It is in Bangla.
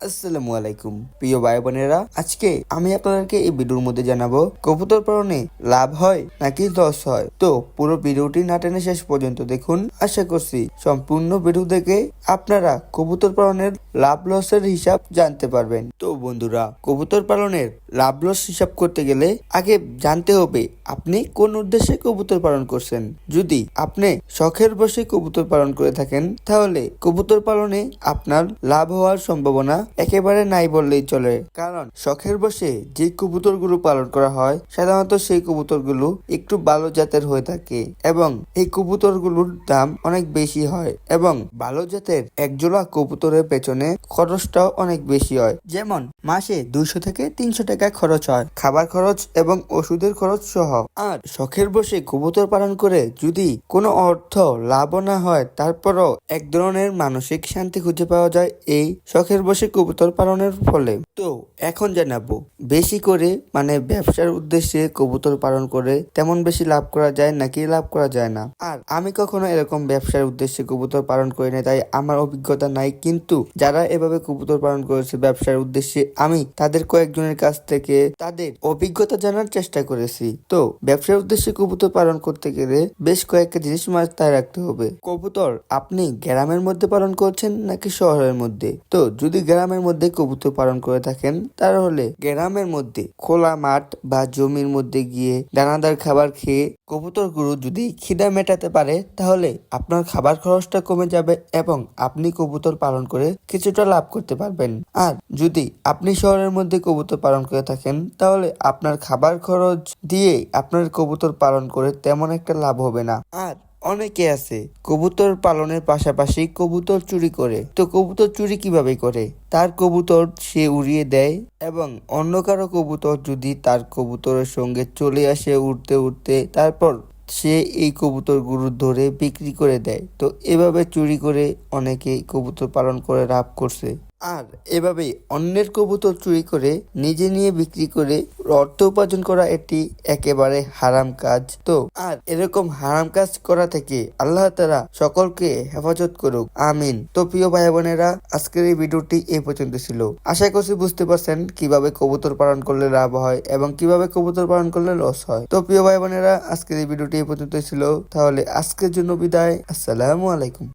আসসালামু আলাইকুম, প্রিয় ভাই বোনেরা আজকে আমি আপনাদেরকে এই ভিডিওর মধ্যে জানাব, কবুতর পালনে লাভ হয় নাকি লস হয়? তো পুরো ভিডিওটি না টেনে শেষ পর্যন্ত দেখুন। আশা করছি সম্পূর্ণ ভিডিও দেখে আপনারা কবুতর পালনের লাভ লসের হিসাব জানতে পারবেন। তো বন্ধুরা, কবুতর পালনের লাভ লস হিসাব করতে গেলে আগে জানতে হবে আপনি কোন উদ্দেশ্যে কবুতর পালন করছেন। যদি আপনি শখের বসে কবুতর পালন করে থাকেন, তাহলে কবুতর পালনে আপনার লাভ হওয়ার সম্ভাবনা একেবারে নাই বললেই চলে। কারণ শখের বসে যে কবুতরগুলো পালন করা হয়, সাধারণত সেই কবুতরগুলো একটু ভালো জাতের হয়ে থাকে এবং এই কবুতরগুলোর দাম অনেক বেশি হয় এবং ভালো জাতের একজোড়া কবুতরের পেছনে খরচটাও অনেক বেশি হয়। যেমন মাসে দুইশো থেকে তিনশো টাকা খরচ হয়, খাবার খরচ এবং ওষুধের খরচ সহ। আর শখের বসে কবুতর পালন করে যদি কোনো অর্থ লাভও না হয়, তারপরও এক ধরনের মানসিক শান্তি খুঁজে পাওয়া যায় এই শখের বসে কবুতর পালনের ফলে। তো এখন জানাব, বেশি করে মানে ব্যবসার উদ্দেশ্যে কবুতর পালন করে তেমন বেশি লাভ করা যায় নাকি লাভ করা যায় না? আর আমি কখনো এরকম ব্যবসার উদ্দেশ্যে কবুতর পালন করি না তাই আমার অভিজ্ঞতা নাই। কিন্তু যারা এভাবে কবুতর পালন করেছে ব্যবসার উদ্দেশ্যে, আমি তাদের কয়েকজনের কাছ থেকে তাদের অভিজ্ঞতা জানার চেষ্টা করেছি। তো, ব্যবসার উদ্দেশ্যে কবুতর পালন করতে গেলে বেশ কয়েকটা জিনিস মাথায় রাখতে হবে। কবুতর, আপনি গ্রামের মধ্যে পালন করছেন নাকি শহরের মধ্যে? তো, যদি গ্রামের মধ্যে কবুতর পালন করে থাকেন, তাহলে গ্রামের মধ্যে খোলা মাঠ বা জমির মধ্যে গিয়ে দানাদার খাবার খেয়ে কবুতর গুরু যদি খিদা মেটাতে পারে, তাহলে আপনার খাবার খরচটা কমে যাবে এবং আপনি কবুতর পালন করে কিছুটা লাভ করতে পারবেন। আর যদি আপনি শহরের মধ্যে কবুতর পালন করে থাকেন, তাহলে আপনার খাবার খরচ দিয়ে আপনার কবুতর পালন করে তেমন একটা লাভ হবে না। আর অনেকে আছে, কবুতর পালনের পাশাপাশি কবুতর চুরি করে। তো কবুতর চুরি কীভাবে করে? তার কবুতর সে উড়িয়ে দেয় এবং অন্য কারও কবুতর যদি তার কবুতরের সঙ্গে চলে আসে উড়তে উড়তে, তারপর সে এই কবুতর কবুতরগুলো ধরে বিক্রি করে দেয়। তো এভাবে চুরি করে অনেকে কবুতর পালন করে লাভ করছে। আর এভাবে অন্যের কবুতর চুরি করে নিজে নিয়ে বিক্রি করে অর্থ উপার্জন করা এটি একেবারে হারাম কাজ। তো আর এরকম হারাম কাজ করা থেকে আল্লাহ তারা সকলকে হেফাজত করুক। আমিন। তো প্রিয় ভাই বোনেরা আজকের এই ভিডিওটি এই পর্যন্ত ছিল। আশা করছি বুঝতে পারছেন কীভাবে কবুতর পালন করলে লাভ হয় এবং কীভাবে কবুতর পালন করলে লস হয়। তো প্রিয় ভাই বোনেরা আজকের এই ভিডিওটি এই পর্যন্ত ছিল। তাহলে আজকের জন্য বিদায়। আসসালামু আলাইকুম।